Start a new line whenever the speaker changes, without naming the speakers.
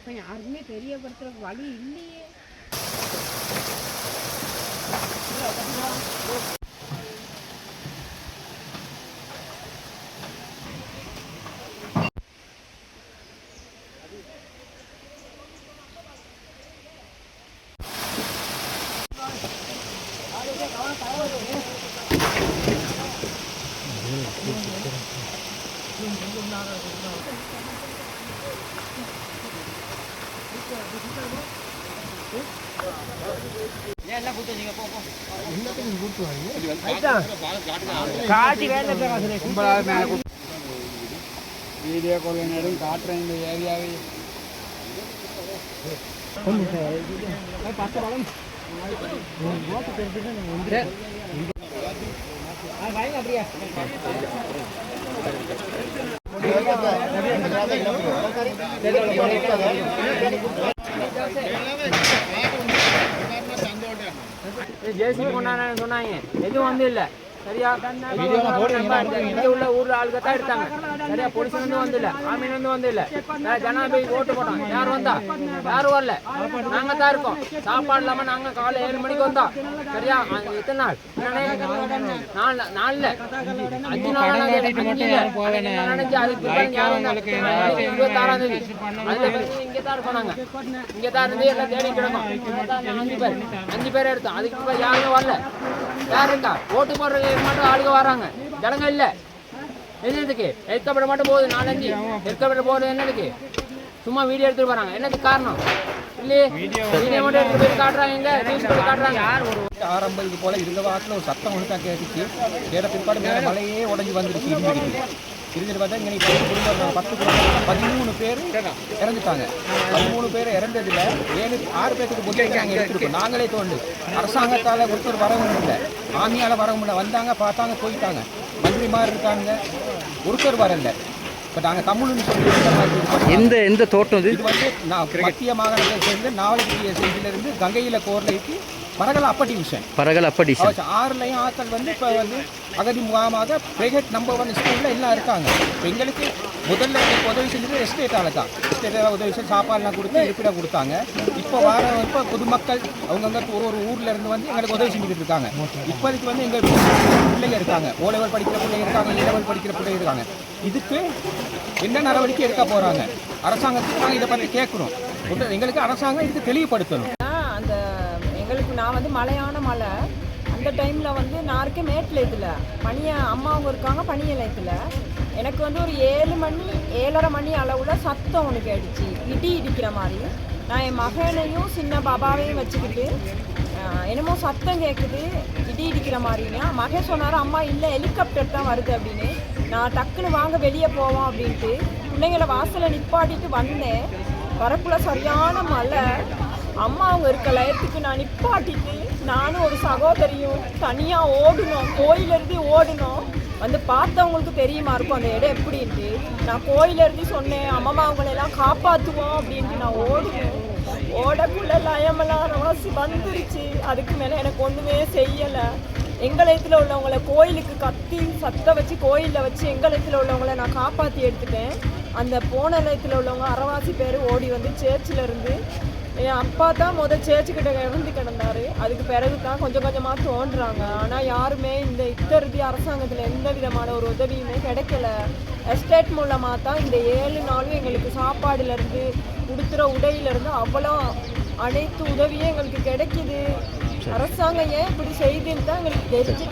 அப்போ யாருக்குமே தெரியப்படுத்துறதுக்கு வழி இல்லையே
வீடியோ கொள்ள நேரம் காட்டுறேன் இந்த ஏரியாவை
ஜேசிபி கொண்டாடுறேன்னு சொன்னாங்க. எதுவும் வந்து இல்ல. சரியா? இங்க உள்ள ஊர்ல ஆளுங்க தான் எடுத்தாங்க. சரியா? போலீஸ் வந்து வந்து இல்ல ஆமீன் வந்து வந்து இல்ல. ஜனாதிபதி ஓட்டு போட்டோம் யார் வந்தா? யாரும் வரல? நாங்க தான் இருக்கோம். சாப்பாடு இல்லாம நாங்க காலை ஏழு மணிக்கு வந்தோம். சரியா? எத்தனை நாள்? நாலு நாலுல. அஞ்சு நாள் நினைச்சு அதுக்கு? இருபத்தாறாம் தேதி. இங்க தான் இருக்கோம் நாங்க. இங்க தான் இருந்து எல்லாம் தேடி கிடக்கும். அஞ்சு பேர். அஞ்சு பேர் எடுத்தோம். அதுக்கு யாருமே வரல. யார் இருக்கா? ஓட்டு போடுறது மட்டும் ஆளுங்க வராங்க. ஜனங்க இல்ல. என்னதுக்கு எதிர்க்கப்பட மட்டும் போகுது நாலஞ்சு. எதிர்க்கப்பட போகுது என்னதுக்கு சும்மா வீடியோ எடுத்துட்டு வராங்க. என்னதுக்கு காரணம்? இல்லையே வீடியோ மட்டும் எடுத்து போய் காட்டுறாங்க நியூஸ் போய் காட்டுறாங்க.
ஆரம்பம் இது போல இருந்த வாரத்தில் ஒரு சத்தம் தான் கேட்டுச்சு. கேட்ட பிற்பாடு மேலே மலையே உடஞ்சி வந்துருச்சு இருந்துட்டு பார்த்தா இங்கே பத்து குடும்பம் பத்து குடும்பம் பதிமூணு பேர் இறந்துட்டாங்க. பதிமூணு பேர் இறந்ததுல ஏழு ஆறு பேருக்கு புத்தகம் நாங்கள் எடுத்துருக்கோம் நாங்களே தோண்டு. அரசாங்கத்தால் ஒருத்தர் வரவும் இல்லை. ஆமியால் வரவும் இல்லை. வந்தாங்க பார்த்தாங்க போயிட்டாங்க. மந்திரிமார் இருக்காங்க ஒருத்தர் வரல. இப்போ நாங்கள் தமிழ்னு சொல்லி மாதிரி
எந்த எந்த தோட்டம் இது
இது வந்து நான் மத்திய மாகாணத்தை சேர்ந்து நாவலகிரி செய்தியிலிருந்து கங்கையில கோர்லைக்கு பரகல அப்படி விஷயம்
பரகல் அப்படிஷன்
அவச்சு ஆறுலையும் ஆட்கள் வந்து இப்போ வந்து அகதி முகாமாக பிரைவேட் நம்பர் ஒன் ஸ்கூலில் எல்லாம் இருக்காங்க. இப்போ எங்களுக்கு முதல்ல எங்களுக்கு உதவி செஞ்சது எஸ்டேட்டால் தான். எஸ்டேட்டால் உதவி செஞ்சு சாப்பாடுலாம் கொடுத்து இருப்பிடம் கொடுத்தாங்க. இப்போ வர இப்போ பொதுமக்கள் அவங்கவுங்க ஒரு ஒரு ஊர்லேருந்து வந்து எங்களுக்கு உதவி செஞ்சுக்கிட்டு இருக்காங்க. இப்போதைக்கு வந்து எங்கள் பிள்ளைங்க இருக்காங்க. ஓ லெவல் படிக்கிற பிள்ளைங்க இருக்காங்க e ஏ லெவல் படிக்கிற பிள்ளைங்க இருக்காங்க. இதுக்கு என்ன நடவடிக்கை எடுக்க போகிறாங்க அரசாங்கத்துக்கு நாங்கள் இதை பற்றி கேட்குறோம் எங்களுக்கு அரசாங்கம் இதுக்கு தெளிவுபடுத்தணும்.
அந்த எங்களுக்கு நான் வந்து மழையான மழை. அந்த டைமில் வந்து நான் இருக்கேன் மேட்டில் இதில் பனிய அம்மாவும் இருக்காங்க பனிய நிலையத்தில் எனக்கு வந்து ஒரு ஏழு மணி ஏழரை மணி அளவில் சத்தம் ஒன்று கேட்டுச்சு இடி இடிக்கிற மாதிரி. நான் என் மகனையும் சின்ன பாபாவையும் வச்சுக்கிட்டு என்னமோ சத்தம் கேட்குது இடி இடிக்கிற மாதிரினா மகன் சொன்னார் அம்மா இல்லை ஹெலிகாப்டர் தான் வருது அப்படின்னு. நான் டக்குன்னு வாங்க வெளியே போவோம் அப்படின்ட்டு. பிள்ளைங்களை வாசலில் நிப்பாட்டிட்டு வந்தேன். வரக்குள்ள சரியான மழை. அம்மா அவங்க இருக்க லயத்துக்கு நான் நிப்பாட்டிட்டு நானும் ஒரு சகோதரியும் தனியாக ஓடணும் கோயிலேருந்து ஓடணும் வந்து பார்த்தவங்களுக்கு தெரியுமா இருக்கும் அந்த இடம் எப்படின்ட்டு. நான் கோயிலேருந்து சொன்னேன் அம்மா அவங்களெல்லாம் காப்பாற்றுவோம் அப்படின்ட்டு நான் ஓடுவேன் ஓடக்குள்ள லயமெல்லாம் ராசி வந்துருச்சு. அதுக்கு மேலே எனக்கு ஒன்றுமே செய்யலை. எங்களயத்தில் உள்ளவங்கள கோயிலுக்கு கத்தி சத்த வச்சு கோயிலில் வச்சு எங்களயத்தில் உள்ளவங்கள நான் காப்பாற்றி எடுத்துட்டேன். அந்த போன நிலையத்தில் உள்ளவங்க அறவாசி பேர் ஓடி வந்து சேர்ச்சில் இருந்து என் அப்பா தான் முதல் சேர்ச்சுக்கிட்ட இறந்து கிடந்தாரு. அதுக்கு பிறகு தான் கொஞ்சம் கொஞ்சமாக தோன்றுறாங்க ஆனால் யாருமே இந்த இத்தருதி அரசாங்கத்தில் எந்த விதமான ஒரு உதவியுமே கிடைக்கல. எஸ்டேட் மூலமாக தான் இந்த ஏழு நாளும் எங்களுக்கு சாப்பாடுலேருந்து உடுத்துகிற உடையிலேருந்து அவ்வளோ அனைத்து உதவியும் எங்களுக்கு கிடைக்குது. அரசாங்கம் ஏன் இப்படி செய்துன்னு தான் எங்களுக்கு தெரிஞ்சு